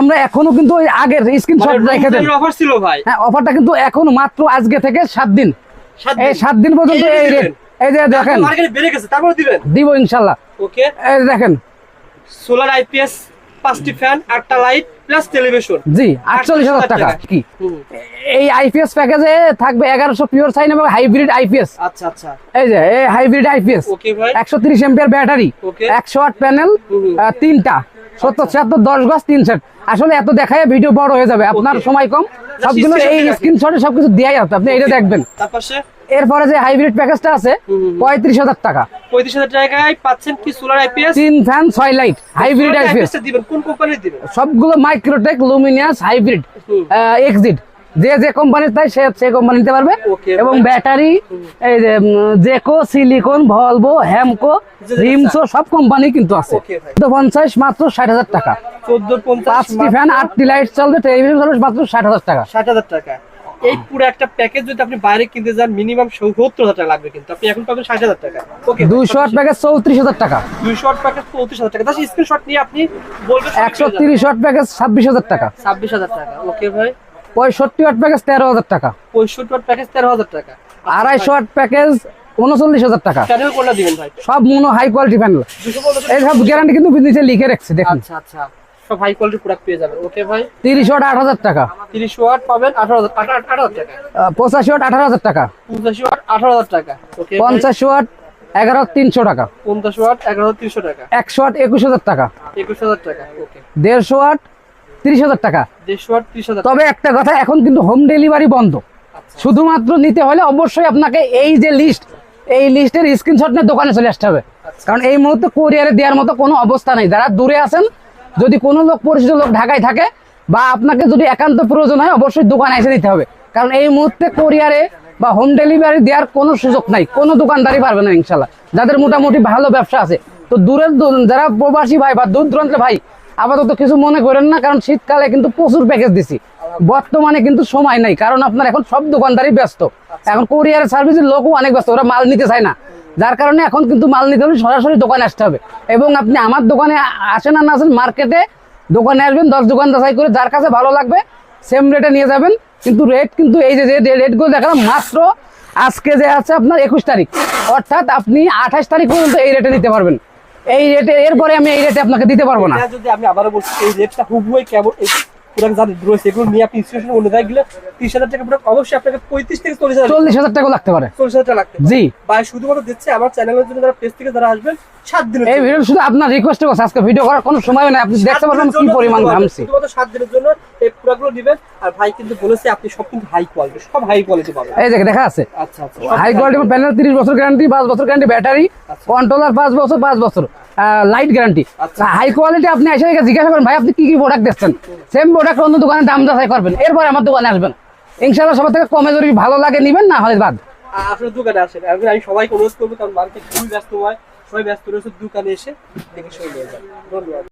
আমরা এখনও কিন্তু ওই আগের স্ক্রিনশট রেখে দেন। অফার ছিল ভাই। হ্যাঁ অফারটা কিন্তু এখনও মাত্র আজকে থেকে সাত দিন। এই সাত দিন পর্যন্ত এই রেট এই যে দেখেন। মার্কেটে বেড়ে গেছে তারপর দিবেন। দিব ইনশাল্লাহ। ওকে এই দেখেন। সোলার আইপিএস পাঁচটি ফ্যান আটটা লাইট প্লাস টেলিভিশন জি আটচল্লিশ হাজার টাকা। কি? এই আইপিএস প্যাকেজে থাকবে এগারোশো পিওর সাইন এবং হাইব্রিড আইপিএস আচ্ছা আচ্ছা। এই যে এই হাইব্রিড আইপিএস ওকে ভাই। একশো তিরিশ এম্পিয়ার ব্যাটারি Okay. একশো আট প্যানেল তিনটা। সত্তর ছিয়াত্তর দশ গজ তিন সেট। আসলে এত দেখায় ভিডিও বড় হয়ে যাবে। আপনার সময় কম। সবগুলো এই। স্ক্রিনশটে সবকিছু দেওয়াই আছে। আপনি এটা দেখবেন। এরপরে যে হাইব্রিড প্যাকেজটা আছে। পঁয়ত্রিশ হাজার টাকা। পঁয়ত্রিশ হাজার টাকায় পাচ্ছেন কি সোলার আইপিএস তিন ফ্যান ছয় লাইট হাইব্রিড আইপিএস দিবেন। কোন কোম্পানির দিবেন? সবগুলো মাইক্রোটেক লুমিনিয়াস হাইব্রিড। এক্সিট যে যে কোম্পানির তাই সে সে কোম্পানি নিতে পারবে। এবং ব্যাটারি এই যে জেকো সিলিকন ভলভো হ্যামকো রিমসো সব কোম্পানি কিন্তু আছে। তো পঞ্চাশ মাত্র ষাট হাজার টাকা। পাঁচটি ফ্যান আটটি লাইট চলবে টেলিভিশন চলবে মাত্র ষাট হাজার টাকা। ষাট হাজার টাকা। এই পুরো একটা প্যাকেজ যদি আপনি বাইরে কিনতে যান মিনিমাম সত্তর হাজার টাকা লাগবে কিন্তু। আপনি এখন পাবেন ষাট হাজার টাকা। ওকে দুইশো আট প্যাকেজ চৌত্রিশ হাজার টাকা। দুইশো আট প্যাকেজ পঁয়ত্রিশ হাজার টাকা। স্ক্রিনশট নিয়ে আপনি বলবেন একশো তিরিশ ওয়াট প্যাকেজ ছাব্বিশ হাজার টাকা। ছাব্বিশ হাজার টাকা। ওকে ভাই। পঁয়ষট্টি ওয়াট প্যাকেজ তেরো হাজার টাকা পঁয়ষট্টি ওয়াট প্যাকেজ তেরো হাজার টাকা আড়াইশো ওয়াট প্যাকেজ উনচল্লিশ হাজার টাকা প্যানেল কোনটা দিবেন ভাই সব মনো হাই কোয়ালিটি প্যানেল এই সব গ্যারান্টি কিন্তু নিচে লিখে রাখছে দেখুন আচ্ছা আচ্ছা সব হাই কোয়ালিটি প্রোডাক্ট পেয়ে যাবেন ওকে ভাই তিরিশ ওয়াট আট হাজার টাকা তিরিশ ওয়াট পাবেন আঠারো হাজার আঠারো আঠারো হাজার টাকা আহ, পঁচাশি ওয়াট আঠারো হাজার টাকা পঞ্চাশ ওয়াট আঠারো হাজার টাকা ওকে পঞ্চাশ ওয়াট এগারো তিনশো টাকা পঞ্চাশ ওয়াট এগারো হাজার তিনশো টাকা ওয়াট টাকা একুশ হাজার টাকা ওকে দেড়শো ওয়াট তিরিশ হাজার টাকা। তবে একটা কথা এখন কিন্তু হোম ডেলিভারি বন্ধ। শুধুমাত্র নিতে হলে অবশ্যই আপনাকে এই যে লিস্ট এই লিস্টের স্ক্রিনশট নিয়ে দোকানে চলে আসতে হবে। কারণ এই মুহূর্তে কোরিয়ারে দেওয়ার মতো কোনো অবস্থা নেই। যারা দূরে আছেন যদি কোনো লোক পরিচিত লোক ঢাকায় থাকে বা আপনাকে যদি একান্ত প্রয়োজন হয় অবশ্যই দোকানে এসে নিতে হবে। কারণ এই মুহূর্তে কোরিয়ারে বা হোম ডেলিভারি দেওয়ার কোনো সুযোগ নাই। কোনো দোকানদারই পারবে না ইনশাল্লাহ যাদের মোটামুটি ভালো ব্যবসা আছে। তো দূরের যারা প্রবাসী ভাই বা দূর দূরান্তের ভাই আপাতত কিছু মনে করেন না কারণ শীতকালে কিন্তু প্রচুর প্যাকেজ দিছি। বর্তমানে কিন্তু সময় নাই কারণ আপনার এখন সব দোকানদারই ব্যস্ত। এখন কোরিয়ার সার্ভিসের লোকও অনেক ব্যস্ত ওরা মাল নিতে চায় না। যার কারণে এখন কিন্তু মাল নিতে হলে সরাসরি দোকানে আসতে হবে। এবং আপনি আমার দোকানে আসেন আর না আসেন মার্কেটে দোকানে আসবেন দশ দোকান যাচাই করে যার কাছে ভালো লাগবে সেম রেটে নিয়ে যাবেন। কিন্তু রেট কিন্তু এই যে যে রেটগুলো দেখালাম মাত্র আজকে যে আছে আপনার একুশ তারিখ। অর্থাৎ আপনি আঠাশ তারিখ পর্যন্ত এই রেটে নিতে পারবেন। এই রেটে এরপরে আমি এই রেটে আপনাকে দিতে পারব না। যদি আমি আবারও বলছি, এই রেটটা হুবহুই এই প্রোডাক্ট যাদের রয়েছে এগুলো নিয়ে আপনি ইনস্টিটিউশন অন্য জায়গায় গেলে তিরিশ হাজার টাকা প্রোডাক্ট অবশ্যই আপনাকে পঁয়ত্রিশ থেকে চল্লিশ হাজার চল্লিশ হাজার টাকা লাগতে পারে। চল্লিশ হাজার টাকা লাগবে জি। বা শুধুমাত্র দিচ্ছে আমার চ্যানেলের জন্য যারা পেজ থেকে যারা আসবেন সাত দিনের এই ভিডিও শুধু আপনার রিকোয়েস্ট করছে আজকে ভিডিও করার কোনো সময় নেই আপনি দেখতে সাত পারবেন কি পরিমাণ ঘামছি। শুধুমাত্র সাত দিনের জন্য এই প্রোডাক্টগুলো দিবেন আর ভাই কিন্তু বলেছে আপনি সব কিন্তু হাই কোয়ালিটি সব হাই কোয়ালিটি পাবেন। এই দেখে দেখা আছে। আচ্ছা আচ্ছা হাই কোয়ালিটি প্যানেল তিরিশ বছর গ্যারান্টি পাঁচ বছর গ্যারান্টি ব্যাটারি কন্ট্রোলার পাঁচ বছর পাঁচ বছর। Light guarantee. হাই কোয়ালিটি আপনি এসে জিজ্ঞাসা করেন ভাই আপনি কি কি প্রোডাক্ট দেখছেন? সেম প্রোডাক্ট অন্য দোকানে দাম যাচাই করবেন। এরপরে আমার দোকানে আসবেন। ইনশাল্লাহ সবার থেকে কমে যদি ভালো লাগে নিবেন না হলে বাদ। আপনার দোকানে আসেন। আমি আমি সবাইকে অনুরোধ করব কারণ মার্কেট খুবই ব্যস্ত হয় সবাই ব্যস্ত রয়েছে দোকানে এসে দেখে সবাই ধন্যবাদ।